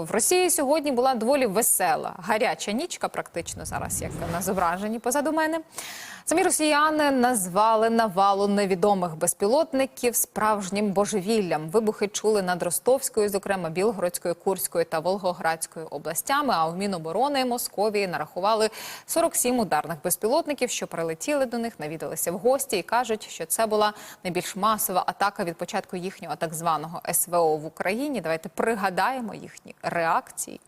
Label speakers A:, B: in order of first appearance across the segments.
A: В Росії сьогодні була доволі весела, гаряча нічка, практично зараз, як на зображенні позаду мене. Самі росіяни назвали навалу невідомих безпілотників справжнім божевіллям. Вибухи чули над Ростовською, зокрема Білгородською, Курською та Волгоградською областями. А в Міноборони Московії нарахували 47 ударних безпілотників, що прилетіли до них, навідалися в гості і кажуть, що це була найбільш масова атака від початку їхнього так званого СВО в Україні. Давайте пригадаємо їхні реакції.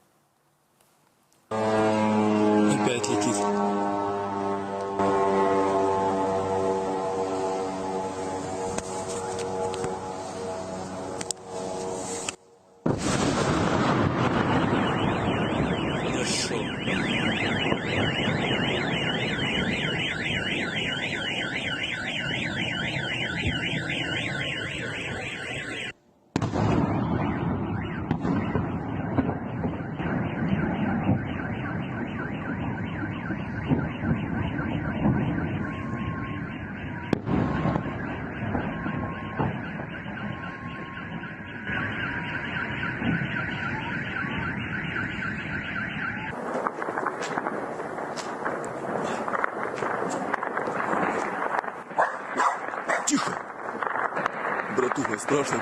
B: Yeah. Тихо. Братуха, страшно.